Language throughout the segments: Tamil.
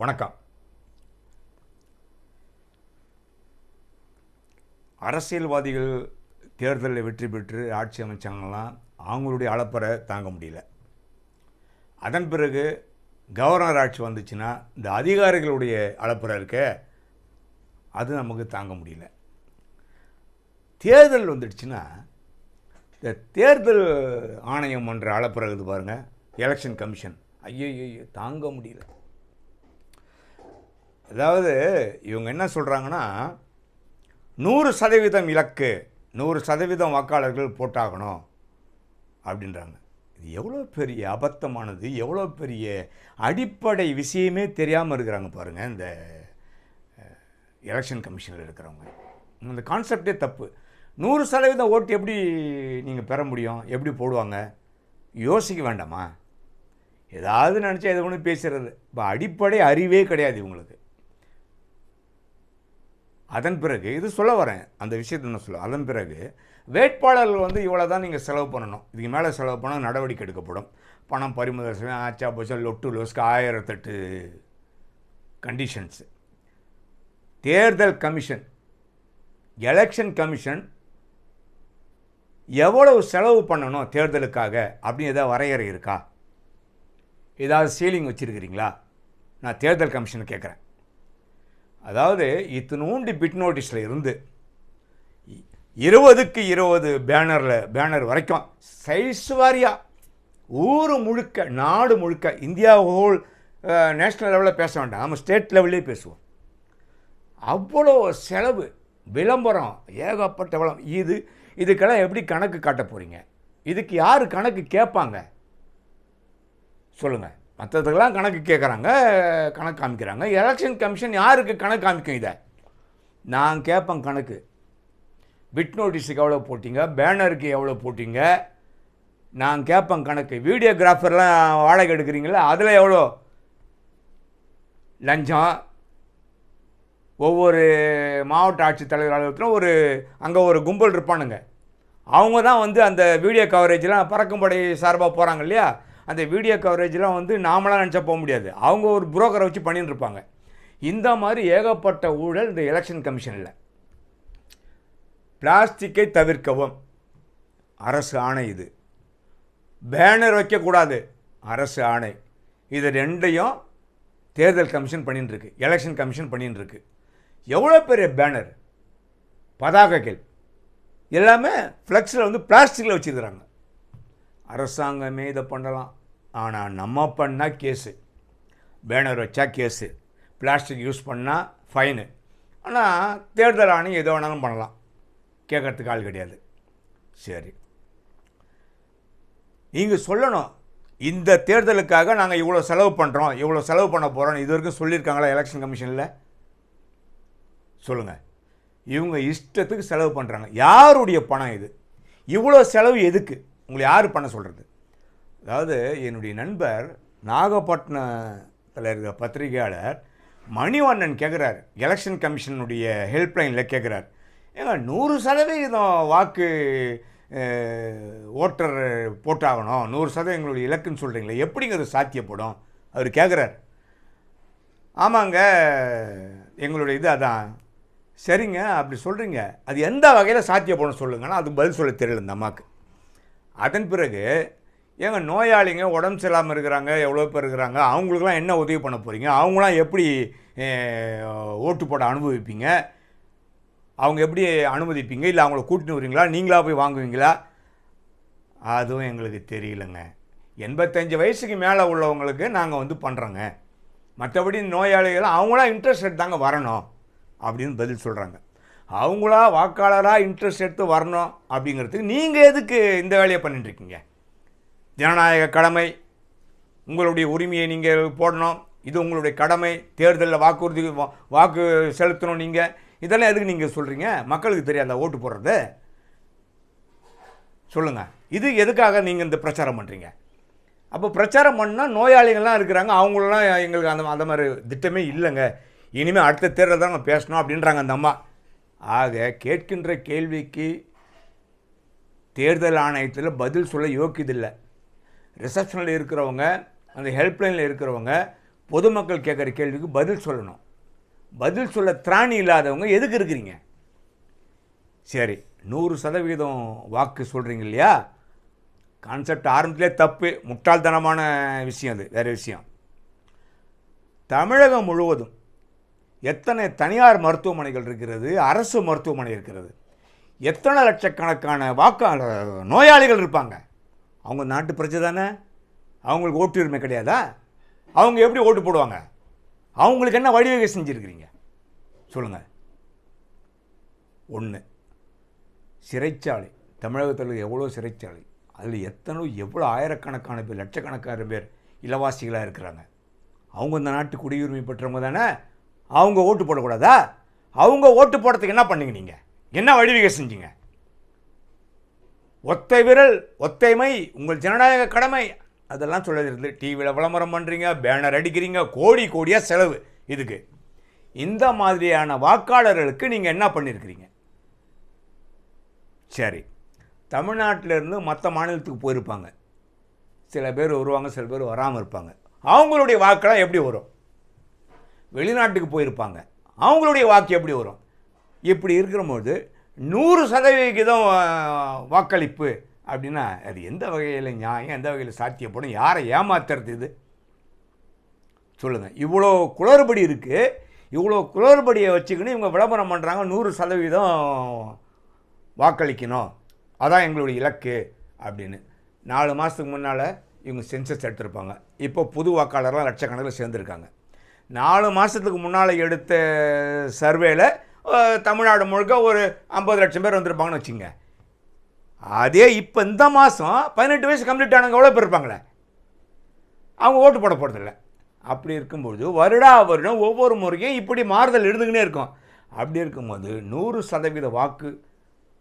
வணக்கம். அரசியல்வாதிகள் தேர்தலில் வெற்றி பெற்று ஆட்சி அமைச்சாங்கலாம் அவங்களுடைய அளப்பறை தாங்க முடியல. அதன் பிறகு கவர்னர் ஆட்சி வந்துச்சுன்னா இந்த அதிகாரிகளுடைய அளப்பறை இருக்க அது நமக்கு தாங்க முடியல. தேர்தல் வந்துடுச்சுன்னா இந்த தேர்தல் ஆணையம் என்ற அளப்பறை இருக்குது பாருங்கள் எலெக்ஷன் கமிஷன் ஐயோ தாங்க முடியல. அதாவது இவங்க என்ன சொல்கிறாங்கன்னா நூறு சதவீதம் இலக்கு நூறு சதவீதம் வாக்காளர்கள் போட்டாகணும் அப்படின்றாங்க. இது எவ்வளோ பெரிய அபத்தமானது எவ்வளோ பெரிய அடிப்படை விஷயமே தெரியாமல் இருக்கிறாங்க பாருங்கள் இந்த எலெக்ஷன் கமிஷனில் இருக்கிறவங்க. இந்த கான்செப்டே தப்பு. நூறு சதவீதம் ஓட்டு எப்படி நீங்கள் பெற முடியும்? எப்படி போடுவாங்க? யோசிக்க வேண்டாமா? ஏதாவது நினச்சா எது ஒன்று பேசுகிறது இப்போ அடிப்படை அறிவே கிடையாது இவங்களுக்கு. அதன் பிறகு இது சொல்ல வரேன் அந்த விஷயத்தை நான் சொல்ல அதன் பிறகு வேட்பாளர்கள் வந்து இவ்வளோ தான் நீங்கள் செலவு பண்ணணும். இதுக்கு மேலே செலவு பண்ணால் நடவடிக்கை எடுக்கப்படும். பணம் பறிமுதல் செய்ய ஆச்சா போச்சா லொட்டு லோஸ்க்கு ஆயிரத்தெட்டு கண்டிஷன்ஸு தேர்தல் கமிஷன் எலெக்ஷன் கமிஷன் எவ்வளவு செலவு பண்ணணும் தேர்தலுக்காக அப்படின்னு ஏதாவது வரையறை இருக்கா? ஏதாவது சீலிங் வச்சுருக்கிறீங்களா? நான் தேர்தல் கமிஷனை கேட்குறேன். அதாவது இத்தினூண்டு பிட் நோட்டீஸில் இருந்து இருபதுக்கு இருபது பேனரில் பேனர் வரைக்கும் சைஸ் வாரியாக ஊர் முழுக்க நாடு முழுக்க இந்தியா ஹோல் நேஷ்னல் லெவலில் பேச வேண்டாம். நம்ம ஸ்டேட் லெவல்லே பேசுவோம். அவ்வளோ செலவு விளம்பரம் ஏகப்பட்ட விளம் இது இதுக்கெல்லாம் எப்படி கணக்கு காட்ட போகிறீங்க இதுக்கு யார் கணக்கு கேட்பாங்க? சொல்லுங்கள் மற்றதுக்கெல்லாம் கணக்கு கேட்குறாங்க கணக்கு காமிக்கிறாங்க. எலெக்ஷன் கமிஷன் யாருக்கு கணக்கு காமிக்கும் இதை? நான் கேட்பேன் கணக்கு. பிட் நோட்டீஸுக்கு எவ்வளோ போட்டிங்க? பேனருக்கு எவ்வளோ போட்டிங்க? நான் கேட்பேன் கணக்கு. வீடியோகிராஃபர்லாம் வாடகை எடுக்கிறீங்களா? அதில் எவ்வளோ? லஞ்சம். ஒவ்வொரு மாவட்ட ஆட்சித்தலைவர் அலுவலகத்திலும் ஒரு அங்கே ஒரு கும்பல் இருப்பானுங்க. அவங்க தான் வந்து அந்த வீடியோ கவரேஜ்லாம் பறக்கும்படை சார்பாக போகிறாங்க இல்லையா? அந்த வீடியோ கவரேஜ்லாம் வந்து நாமளாக நினச்சா போக முடியாது. அவங்க ஒரு புரோக்கரை வச்சு பண்ணிட்டு இருப்பாங்க இந்த மாதிரி ஏகப்பட்ட ஊழல் இந்த எலெக்ஷன் கமிஷனில் பிளாஸ்டிக்கை தவிர்க்கவும். அரசு ஆணை இது. பேனர் வைக்கக்கூடாது. அரசு ஆணை. இது ரெண்டையும் தேர்தல் கமிஷன் பண்ணிட்டுருக்கு எலெக்ஷன் கமிஷன் பண்ணிட்டுருக்கு எவ்வளோ பெரிய பேனர் பதாகைகள். எல்லாமே ஃப்ளெக்ஸில் வந்து பிளாஸ்டிக்கில் வச்சுருக்குறாங்க. அரசாங்கமே இதை பண்ணலாம். ஆனால் நம்ம பண்ணால் கேஸு. பேனர் வச்சா கேஸு. பிளாஸ்டிக் யூஸ் பண்ணால் ஃபைனு. ஆனால் தேர்தல் ஆணையம் எது வேணாலும் பண்ணலாம். கேட்கறதுக்கு ஆள் கிடையாது. சரி. நீங்கள் சொல்லணும். இந்த தேர்தலுக்காக நாங்கள் இவ்வளோ செலவு பண்ணுறோம் இவ்வளோ செலவு பண்ண போகிறோம் இது வரைக்கும் சொல்லியிருக்காங்களா எலெக்ஷன் கமிஷனில்? சொல்லுங்கள் இவங்க இஷ்டத்துக்கு செலவு பண்ணுறாங்க யாருடைய பணம் இது? இவ்வளோ செலவு எதுக்கு? உங்களை யார் பண்ண சொல்கிறது அதாவது என்னுடைய நண்பர் நாகப்பட்டினத்தில் இருக்கிற பத்திரிகையாளர் மணிவண்ணன் கேட்குறாரு எலெக்ஷன் கமிஷனுடைய ஹெல்ப்லைனில் கேட்குறாரு ஏங்க நூறு சதவீதம் வாக்கு ஓட்டர் போட்டாகணும். நூறு சதவீதம் எங்களுடைய இலக்குன்னு சொல்கிறீங்களே எப்படிங்க அது சாத்தியப்படும்? அவர் கேட்குறாரு ஆமாங்க எங்களுடைய இது அதான். சரிங்க அப்படி சொல்கிறீங்க அது எந்த வகையில் சாத்தியப்படும் சொல்லுங்கன்னா அது பதில் சொல்ல தெரியல இந்த அம்மாவுக்கு அதன் பிறகு ஏங்க நோயாளிங்க உடம்பு சரியில்லாமல் இருக்கிறாங்க எவ்வளோ பேர் இருக்கிறாங்க அவங்களுக்குலாம் என்ன உதவி பண்ண போகிறீங்க அவங்களாம் எப்படி ஓட்டு போட அனுபவிப்பீங்க? அவங்க எப்படி அனுமதிப்பீங்க? இல்லை அவங்கள கூட்டின்னு வரீங்களா நீங்களாக போய் வாங்குவீங்களா? அதுவும் எங்களுக்கு தெரியலங்க. எண்பத்தஞ்சு வயசுக்கு மேலே உள்ளவங்களுக்கு நாங்கள் வந்து பண்ணுறோங்க மற்றபடி நோயாளிகள் அவங்களாம் இன்ட்ரெஸ்ட் தாங்க வரணும் அப்படின்னு பதில் சொல்கிறாங்க அவங்களா வாக்காளராக இன்ட்ரெஸ்ட் எடுத்து வரணும் அப்படிங்கிறதுக்கு நீங்கள் எதுக்கு இந்த வேலையை பண்ணிட்டுருக்கீங்க? ஜனநாயக கடமை உங்களுடைய உரிமையை நீங்கள் போடணும் இது உங்களுடைய கடமை தேர்தலில் வாக்குறுதி வா- வாக்கு செலுத்தணும் நீங்கள் இதெல்லாம் எதுக்கு நீங்கள் சொல்கிறீங்க மக்களுக்கு தெரியாத ஓட்டு போடுறது. சொல்லுங்கள் இது எதுக்காக நீங்கள் இந்த பிரச்சாரம் பண்ணுறீங்க அப்போ பிரச்சாரம் பண்ணால் நோயாளிகள்லாம் இருக்கிறாங்க. அவங்களெலாம் எங்களுக்கு அந்த அந்த மாதிரி திட்டமே இல்லைங்க. இனிமேல் அடுத்த தேர்தல் தான் நம்ம பேசணும் அப்படின்றாங்க அந்த அம்மா. ஆக கேட்கின்ற கேள்விக்கு தேர்தல் ஆணையத்தில் பதில் சொல்ல யோக்கியதில்லை. ரிசப்ஷனில் இருக்கிறவங்க அந்த ஹெல்ப்லைனில் இருக்கிறவங்க பொதுமக்கள் கேட்குற கேள்விக்கு பதில் சொல்லணும். பதில் சொல்ல திராணி இல்லாதவங்க எதுக்கு இருக்கிறீங்க? சரி நூறு சதவீதம் வாக்கு சொல்கிறீங்க இல்லையா? கான்செப்ட் ஆரம்பத்திலே தப்பு முட்டாள்தனமான விஷயம் அது வேறு விஷயம். தமிழகம் முழுவதும் எத்தனை தனியார் மருத்துவமனைகள் இருக்கிறது அரசு மருத்துவமனை இருக்கிறது. எத்தனை லட்சக்கணக்கான வாக்காளர் நோயாளிகள் இருப்பாங்க. அவங்க நாட்டு பிரச்சனை தானே? அவங்களுக்கு ஓட்டுரிமை கிடையாதா? அவங்க எப்படி ஓட்டு போடுவாங்க? அவங்களுக்கு என்ன வழிவகை செஞ்சுருக்கிறீங்க? சொல்லுங்கள் ஒன்று சிறைச்சாலை. தமிழகத்தில் எவ்வளோ சிறைச்சாலை? அதில் எத்தனை எவ்வளோ ஆயிரக்கணக்கான பேர் லட்சக்கணக்கான பேர் இலவாசிகளாக இருக்கிறாங்க. அவங்க இந்த நாட்டு குடியுரிமை பெற்றவங்க தானே? அவங்க ஓட்டு போடக்கூடாதா? அவங்க ஓட்டு போடுறதுக்கு என்ன பண்ணீங்க நீங்கள் என்ன வழிவகை செஞ்சீங்க? ஒத்தை விரல் ஒத்தைமை உங்கள் ஜனநாயக கடமை. அதெல்லாம் சொல்லுறது டிவியில் விளம்பரம் பண்ணுறீங்க பேனர் அடிக்கிறீங்க கோடி கோடியாக செலவு இதுக்கு. இந்த மாதிரியான வாக்காளர்களுக்கு நீங்கள் என்ன பண்ணியிருக்கிறீங்க சரி. தமிழ்நாட்டிலேருந்து மற்ற மாநிலத்துக்கு போயிருப்பாங்க. சில பேர் வருவாங்க சில பேர் வராமல் இருப்பாங்க. அவங்களுடைய வாக்கெல்லாம் எப்படி வரும்? வெளிநாட்டுக்கு போயிருப்பாங்க. அவங்களுடைய வாக்கு எப்படி வரும்? இப்படி இருக்கிறபோது நூறு சதவிகிதம் வாக்களிப்பு அப்படின்னா அது எந்த வகையில் நியாயம் எந்த வகையில் சாத்தியப்படும் யாரை ஏமாத்துறது இது? சொல்லுங்கள் இவ்வளோ குளறுபடி இருக்குது இவ்வளோ குளறுபடியை வச்சுக்கின்னு இவங்க விளம்பரம் பண்ணுறாங்க நூறு சதவீதம் வாக்களிக்கணும். அதான் எங்களுடைய இலக்கு அப்படின்னு. நாலு மாதத்துக்கு முன்னால் இவங்க சென்சஸ் எடுத்திருப்பாங்க. இப்போ புது வாக்காளர்லாம் லட்சக்கணக்கில் சேர்ந்துருக்காங்க. நாலு மாதத்துக்கு முன்னால் எடுத்த சர்வேல தமிழ்நாடு முழுக்க ஒரு ஐம்பது லட்சம் பேர் வந்திருப்பாங்கன்னு வச்சுங்க. அதே இப்போ இந்த மாதம் பதினெட்டு வயசு கம்ப்ளீட் ஆனவங்க எவ்வளோ பேர் இருப்பாங்களே? அவங்க ஓட்டு போட போகிறதில்ல அப்படி இருக்கும்போது வருடா வருடம் ஒவ்வொரு முறையும் இப்படி மாறுதல் இருந்துக்கினே இருக்கும். அப்படி இருக்கும்போது நூறு சதவீத வாக்கு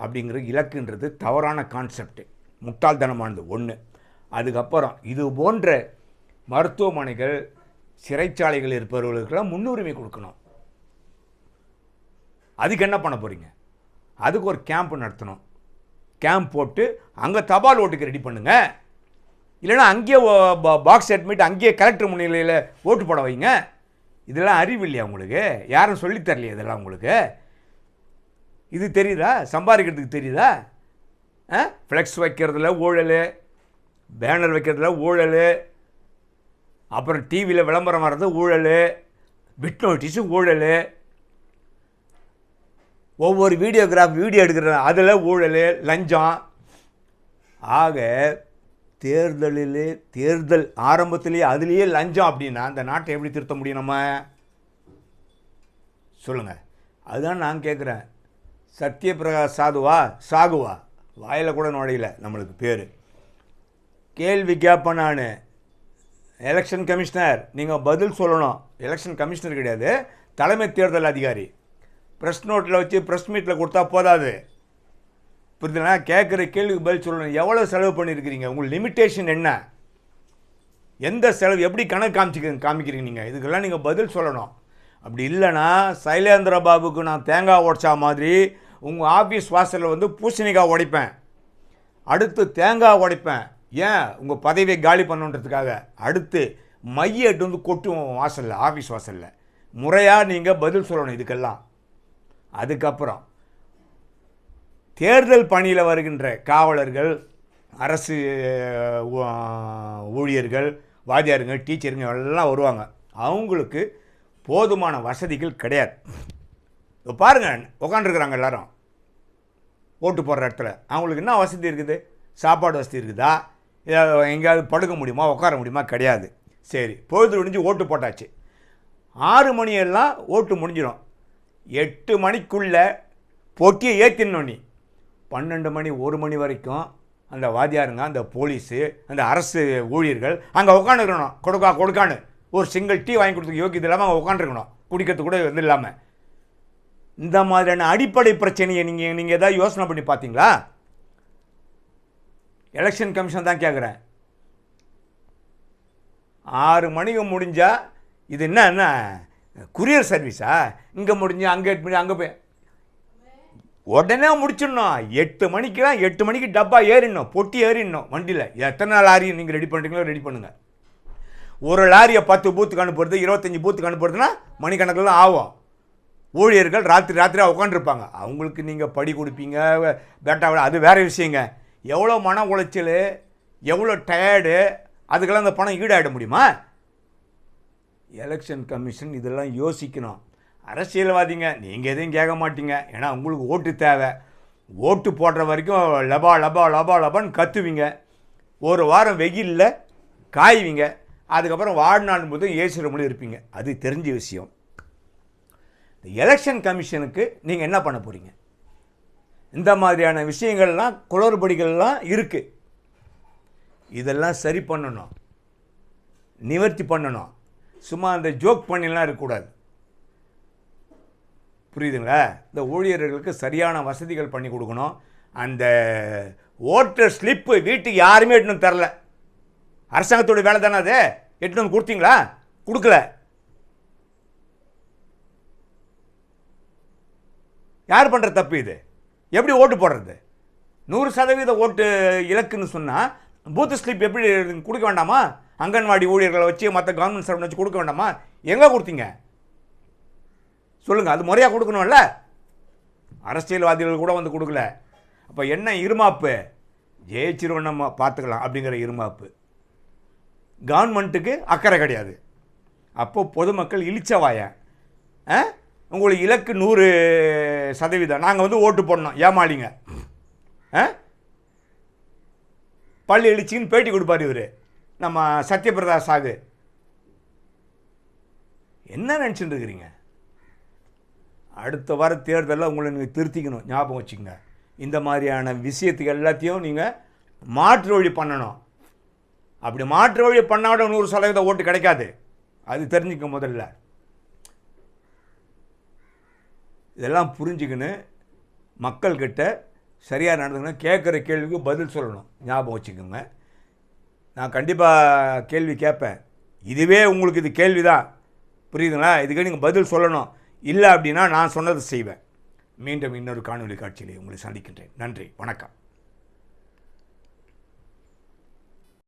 அப்படிங்கிற இலக்குன்றது தவறான கான்செப்ட் முட்டாள்தனமானது ஒன்று அதுக்கப்புறம் இது போன்ற மருத்துவமனைகள் சிறைச்சாலைகள் இருப்பவர்களுக்கெல்லாம் முன்னுரிமை கொடுக்கணும். அதுக்கு என்ன பண்ண போகிறீங்க அதுக்கு ஒரு கேம்ப் நடத்தணும். கேம்ப் போட்டு அங்கே தபால் ஓட்டுக்கு ரெடி பண்ணுங்க. இல்லைன்னா அங்கேயே பாக்ஸ் அட்மிட் அங்கேயே கலெக்டர் முன்னிலையில் ஓட்டு போட வைங்க. இதெல்லாம் அறிவு இல்லையா உங்களுக்கு? யாரும் சொல்லித்தரலையே இதெல்லாம் உங்களுக்கு? இது தெரியுதா? சம்பாதிக்கிறதுக்கு தெரியுதா? ஃப்ளெக்ஸ் வைக்கிறதுல ஊழல் பேனர் வைக்கிறதுல ஊழல் அப்புறம் டிவியில் விளம்பரம் வர்றது ஊழல் பிட் நோட்டீஸும் ஊழல். ஒவ்வொரு வீடியோகிராஃப் வீடியோ எடுக்கிற அதில் ஊழல் லஞ்சம். ஆக தேர்தலிலே தேர்தல் ஆரம்பத்திலேயே அதுலேயே லஞ்சம் அப்படின்னா அந்த நாட்டை எப்படி திருத்த முடியும் நம்ம? சொல்லுங்கள் அதுதான் நான் கேட்குறேன் சத்யபிரகாஷ் சாதுவா? சாகுவா? வாயில் கூட நுழையல நம்மளுக்கு பேர். கேள்வி கேட்பேன் நான். எலெக்ஷன் கமிஷனர் நீங்கள் பதில் சொல்லணும். எலெக்ஷன் கமிஷனர் கிடையாது. தலைமை தேர்தல் அதிகாரி. ப்ரெஸ் நோட்டில் வச்சு ப்ரெஸ் மீட்டில் கொடுத்தா போதாது. புரியுதுனா கேட்குற கேள்விக்கு பதில் சொல்லணும். எவ்வளோ செலவு பண்ணியிருக்கிறீங்க உங்கள் லிமிட்டேஷன் என்ன? எந்த செலவு? எப்படி கணக்கு காமிச்சிக்க காமிக்கிறீங்க நீங்கள் இதுக்கெல்லாம் நீங்கள் பதில் சொல்லணும். அப்படி இல்லைன்னா சைலேந்திர பாபுக்கு நான் தேங்காய் உடைச்சா மாதிரி உங்கள் ஆஃபீஸ் வாசலில் வந்து பூசணிக்காய் உடைப்பேன். அடுத்து தேங்காய் உடைப்பேன். ஏன் உங்கள் பதவியை காலி பண்ணுன்றதுக்காக? அடுத்து மையட்டு வந்து கொட்டும் வாசலில் ஆஃபீஸ் வாசலில். முறையாக நீங்கள் பதில் சொல்லணும் இதுக்கெல்லாம். அதுக்கப்புறம் தேர்தல் பணியில் வருகின்ற காவலர்கள் அரசு ஊழியர்கள் வாத்தியாருங்க டீச்சருங்க எல்லாம் வருவாங்க. அவங்களுக்கு போதுமான வசதிகள் கிடையாது. இப்போ பாருங்கள் உட்காந்துருக்குறாங்க எல்லாரும். ஓட்டு போடுற இடத்துல. அவங்களுக்கு என்ன வசதி இருக்குது? சாப்பாடு வசதி இருக்குதா? எங்கேயாவது படுக்க முடியுமா உட்கார முடியுமா? கிடையாது. சரி பொழுது முடிஞ்சு ஓட்டு போட்டாச்சு. ஆறு மணியெல்லாம் ஓட்டு முடிஞ்சிடும். எட்டு மணிக்குள்ளே பொக்கியை ஏற்றிடணும் நீ. பன்னெண்டு மணி ஒரு மணி வரைக்கும் அந்த வாத்தியாருங்க அந்த போலீஸு அந்த அரசு ஊழியர்கள் அங்கே உட்காந்துருக்கணும். கொடுக்கா கொடுக்கான்னு. ஒரு சிங்கிள் டீ வாங்கி கொடுத்துக்க யோக்கியது இல்லாமல் அங்கே உட்காந்துருக்கணும். குடிக்கிறது கூட இது இல்லாமல் இந்த மாதிரியான அடிப்படை பிரச்சனையை நீங்கள் நீங்கள் ஏதாவது யோசனை பண்ணி பார்த்தீங்களா? எலெக்ஷன் கமிஷன் தான் கேட்குறேன் ஆறு மணிக்கு முடிஞ்சால் இது என்ன என்ன? குரியர் சர்வீஸா இங்கே முடிஞ்சு அங்கே எட்டு மணி அங்கே போய். உடனே முடிச்சிடணும். எட்டு மணிக்கெலாம் எட்டு மணிக்கு டப்பா ஏறிடணும். பொட்டி ஏறிடணும் வண்டியில். எத்தனை நாள் ஆரி நீங்கள் ரெடி பண்ணுறீங்களோ ரெடி பண்ணுங்கள் ஒரு லாரியை பத்து பூத்துக்கு அனுப்புறது இருபத்தஞ்சி பூத்துக்கு அனுப்புறதுன்னா மணிக்கணக்கில் ஆகும். ஊழியர்கள் ராத்திரி ராத்திரியாக உட்காந்துருப்பாங்க அவங்களுக்கு நீங்கள் படி கொடுப்பீங்க பேட்டா விட அது வேறு விஷயங்க. எவ்வளோ மன உளைச்சல் எவ்வளோ டயர்டு அதுக்கெல்லாம் அந்த பணம் ஈடாயிட முடியுமா? எலெக்ஷன் கமிஷன் இதெல்லாம் யோசிக்கணும். அரசியல்வாதிங்க நீங்கள் எதையும் கேட்க மாட்டீங்க. ஏன்னா உங்களுக்கு ஓட்டு தேவை. ஓட்டு போடுற வரைக்கும் லபா லபா லபா லபான்னு கத்துவீங்க. ஒரு வாரம் வெயிலில் காய்வீங்க. அதுக்கப்புறம் வாழ்நாள் முதல் ஏசி ரூமில் இருப்பீங்க. அது தெரிஞ்ச விஷயம். இந்த எலெக்ஷன் கமிஷனுக்கு நீங்கள் என்ன பண்ண போகிறீங்க இந்த மாதிரியான விஷயங்கள்லாம் குளறுபடிகள்லாம் இருக்குது இதெல்லாம் சரி பண்ணணும். நிவர்த்தி பண்ணணும். சும்மா அந்த ஜோக் பண்ணிலாம் இருக்கக்கூடாது. புரியுதுங்களா? இந்த ஊழியர்களுக்கு சரியான வசதிகள் பண்ணி கொடுக்கணும். அந்த ஓட்டர் ஸ்லிப்பு வீட்டுக்கு யாருமே எட்டுன்னு தரல. அரசாங்கத்தோட வேலை தானே அது? எட்டுன்னு வந்து கொடுத்தீங்களா? கொடுக்கல. யார் பண்ணுற தப்பு இது? எப்படி ஓட்டு போடுறது? நூறு சதவீத ஓட்டு இலக்குன்னு சொன்னால் பூத்து ஸ்லிப் எப்படி கொடுக்க வேண்டாமா? அங்கன்வாடி ஊழியர்களை வச்சு மற்ற கவர்மெண்ட் சர்வன் வச்சு கொடுக்க வேண்டாமா? எங்கே கொடுத்தீங்க? சொல்லுங்கள் அது முறையாக கொடுக்கணும்ல. அரசியல்வாதிகள் கூட வந்து கொடுக்கல. அப்போ என்ன இருமாப்பு? ஜெயிச்சிருவோம் நம்ம பார்த்துக்கலாம் அப்படிங்கிற இருமாப்பு. கவர்மெண்ட்டுக்கு அக்கறை கிடையாது. அப்போது பொதுமக்கள் இழிச்சவாயன் ஆ? உங்களுக்கு இலக்கு நூறு சதவீதம். நாங்கள் வந்து ஓட்டு போடணும். ஏமாளிங்க. ஆ? பள்ளி இடிச்சின்னு பேட்டி கொடுப்பார் இவர். நம்ம சத்யபிரதா சாகு. என்ன நினச்சிட்டு இருக்கிறீங்க? அடுத்த வார தேர்தலில் உங்களை நீங்கள் திருத்திக்கணும். ஞாபகம் வச்சுக்கோங்க. இந்த மாதிரியான விஷயத்துக்கு எல்லாத்தையும் நீங்கள் மாற்று வழி பண்ணணும். அப்படி மாற்று வழி பண்ணாட நூறு சதவீத ஓட்டு கிடைக்காது. அது தெரிஞ்சுக்க முதல்ல. இதெல்லாம் புரிஞ்சுக்கின்னு மக்கள்கிட்ட சரியாக நடந்துக்கணும் கேட்குற கேள்விக்கு பதில் சொல்லணும். ஞாபகம் வச்சுக்கோங்க. நான் கண்டிப்பாக கேள்வி கேட்பேன். இதுவே உங்களுக்கு இது கேள்வி தான் புரியுதுங்களா? இதுக்கு நீங்கள் பதில் சொல்லணும். இல்லை அப்படின்னா நான் சொன்னதை செய்வேன். மீண்டும் இன்னொரு காணொலி காட்சியிலே உங்களை சந்திக்கின்றேன். நன்றி. வணக்கம்.